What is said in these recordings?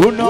Uno.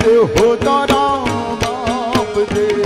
દેહો તારા બાપ દેવે